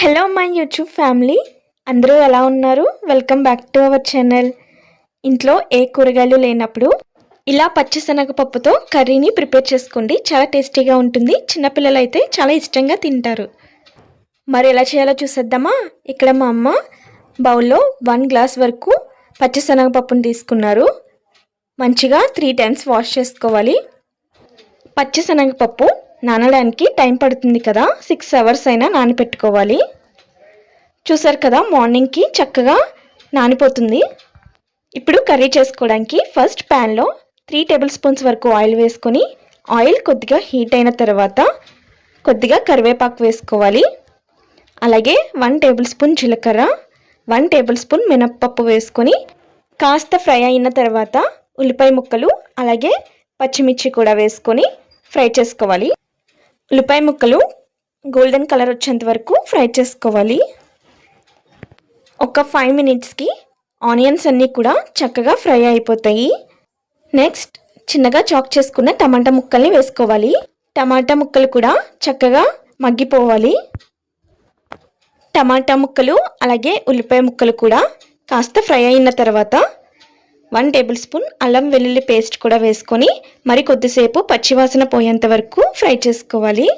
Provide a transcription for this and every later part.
Hello my YouTube family అందరూ ఎలా ఉన్నారు? Welcome back to our channel ఇంట్లో ఏ కూరగాయలు లేనప్పుడు ఇలా పచ్చిశనగపప్పుతో కర్రీని ప్రిపేర్ చేసుకోండి. చాలా టేస్టీగా ఉంటుంది. చిన్నపిల్లలు అయితే చాలా ఇష్టంగా తింటారు. మరి ఎలా చేయాలో చూసేద్దామా? ఇక్కడ మా అమ్మ బౌల్లో వన్ గ్లాస్ వరకు పచ్చిశనగపప్పును తీసుకున్నారు. మంచిగా త్రీ టైమ్స్ వాష్ చేసుకోవాలి. పచ్చిశనగపప్పు నానడానికి టైం పడుతుంది కదా. సిక్స్ అవర్స్ అయినా నానపెట్టుకోవాలి. చూసారు కదా మార్నింగ్కి చక్కగా నానిపోతుంది. ఇప్పుడు కర్రీ చేసుకోవడానికి ఫస్ట్ ప్యాన్లో త్రీ టేబుల్ స్పూన్స్ వరకు ఆయిల్ వేసుకొని ఆయిల్ కొద్దిగా హీట్ అయిన తర్వాత కొద్దిగా కరివేపాకు వేసుకోవాలి. అలాగే వన్ టేబుల్ స్పూన్ జీలకర్ర వన్ టేబుల్ స్పూన్ మినప్పప్పు వేసుకొని కాస్త ఫ్రై అయిన తర్వాత ఉల్లిపాయ ముక్కలు అలాగే పచ్చిమిర్చి కూడా వేసుకొని ఫ్రై చేసుకోవాలి. ఉల్లిపాయ ముక్కలు గోల్డెన్ కలర్ వచ్చేంత వరకు ఫ్రై చేసుకోవాలి. ఒక ఫైవ్ మినిట్స్కి ఆనియన్స్ అన్నీ కూడా చక్కగా ఫ్రై అయిపోతాయి. నెక్స్ట్ చిన్నగా చాక్ చేసుకున్న టమాటా ముక్కల్ని వేసుకోవాలి. టమాటా ముక్కలు కూడా చక్కగా మగ్గిపోవాలి. టమాటా ముక్కలు అలాగే ఉల్లిపాయ ముక్కలు కూడా కాస్త ఫ్రై అయిన తర్వాత వన్ టేబుల్ స్పూన్ అల్లం వెల్లుల్లి పేస్ట్ కూడా వేసుకొని మరి కొద్దిసేపు పచ్చివాసన పోయేంత వరకు ఫ్రై చేసుకోవాలి.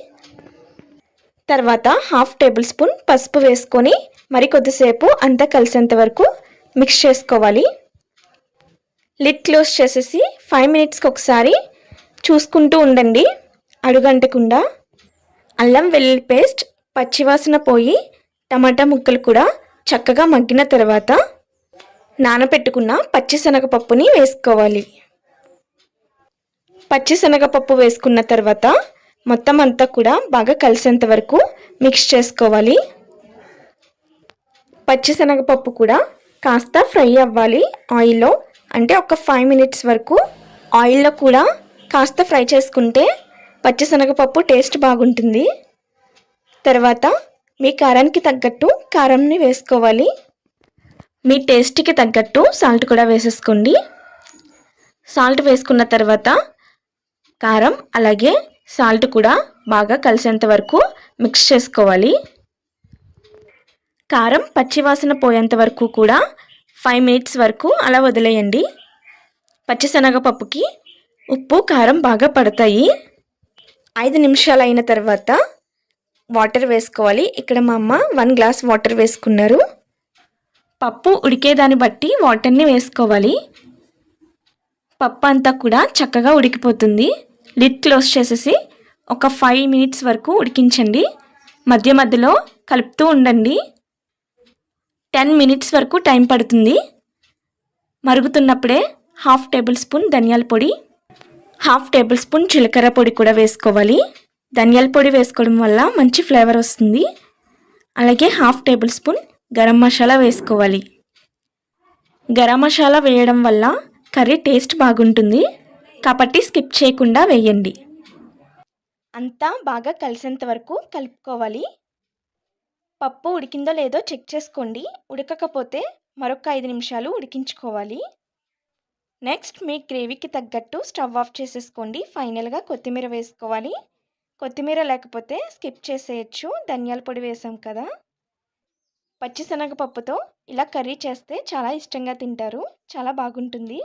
తర్వాత హాఫ్ టేబుల్ స్పూన్ పసుపు వేసుకొని మరి కొద్దిసేపు అంతా కలిసేంత వరకు మిక్స్ చేసుకోవాలి. లిడ్ క్లోజ్ చేసేసి ఫైవ్ మినిట్స్కి ఒకసారి చూసుకుంటూ ఉండండి. అడుగంటకుండా అల్లం వెల్లుల్లి పేస్ట్ పచ్చివాసన పోయి టమాటా ముక్కలు కూడా చక్కగా మగ్గిన తర్వాత నానబెట్టుకున్న పచ్చిశనగపప్పుని వేసుకోవాలి. పచ్చిశనగపప్పు వేసుకున్న తర్వాత మొత్తం అంతా కూడా బాగా కలిసేంత వరకు మిక్స్ చేసుకోవాలి. పచ్చిశనగపప్పు కూడా కాస్త ఫ్రై అవ్వాలి ఆయిల్లో. అంటే ఒక ఫైవ్ మినిట్స్ వరకు ఆయిల్లో కూడా కాస్త ఫ్రై చేసుకుంటే పచ్చిశనగపప్పు టేస్ట్ బాగుంటుంది. తర్వాత మీ కారానికి తగ్గట్టు కారంని వేసుకోవాలి. మీ టేస్ట్కి తగ్గట్టు సాల్ట్ కూడా వేసేసుకోండి. సాల్ట్ వేసుకున్న తర్వాత కారం అలాగే సాల్ట్ కూడా బాగా కలిసేంత వరకు మిక్స్ చేసుకోవాలి. కారం పచ్చివాసన పోయేంత వరకు కూడా ఫైవ్ మినిట్స్ వరకు అలా వదిలేయండి. పచ్చిశనగపప్పుకి ఉప్పు కారం బాగా పడతాయి. ఐదు నిమిషాలు అయిన తర్వాత వాటర్ వేసుకోవాలి. ఇక్కడ మా అమ్మ వన్ గ్లాస్ వాటర్ వేసుకున్నారు. పప్పు ఉడికేదాన్ని బట్టి వాటర్ని వేసుకోవాలి. పప్పు అంతా కూడా చక్కగా ఉడికిపోతుంది. లిడ్ క్లోజ్ చేసేసి ఒక ఫైవ్ మినిట్స్ వరకు ఉడికించండి. మధ్య మధ్యలో కలుపుతూ ఉండండి. టెన్ మినిట్స్ వరకు టైం పడుతుంది. మరుగుతున్నప్పుడే హాఫ్ టేబుల్ స్పూన్ ధనియాల పొడి హాఫ్ టేబుల్ స్పూన్ జీలకర్ర పొడి కూడా వేసుకోవాలి. ధనియాల పొడి వేసుకోవడం వల్ల మంచి ఫ్లేవర్ వస్తుంది. అలాగే half tablespoon garam masala వేసుకోవాలి. గరం మసాలా వేయడం వల్ల కర్రీ టేస్ట్ బాగుంటుంది. కాబట్టి స్కిప్ చేయకుండా వేయండి. అంతా బాగా కలిసేంత వరకు కలుపుకోవాలి. పప్పు ఉడికిందో లేదో చెక్ చేసుకోండి. ఉడకకపోతే మరొక ఐదు నిమిషాలు ఉడికించుకోవాలి. నెక్స్ట్ మీ గ్రేవీకి తగ్గట్టు స్టవ్ ఆఫ్ చేసేసుకోండి. ఫైనల్గా కొత్తిమీర వేసుకోవాలి. కొత్తిమీర లేకపోతే స్కిప్ చేసేయచ్చు. ధనియాల పొడి వేసాం కదా. పచ్చిశనగపప్పుతో ఇలా కర్రీ చేస్తే చాలా ఇష్టంగా తింటారు. చాలా బాగుంటుంది.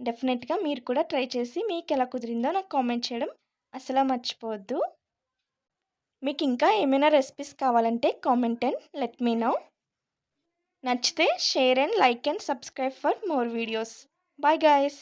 డెఫినెట్గా మీరు కూడా ట్రై చేసి మీకు ఎలా కుదిరిందో నాకు కామెంట్ చేయడం అసలు మర్చిపోవద్దు. మీకు ఇంకా ఏమైనా రెసిపీస్ కావాలంటే comment and let me know. నచ్చితే share and like and subscribe for more videos. Bye guys.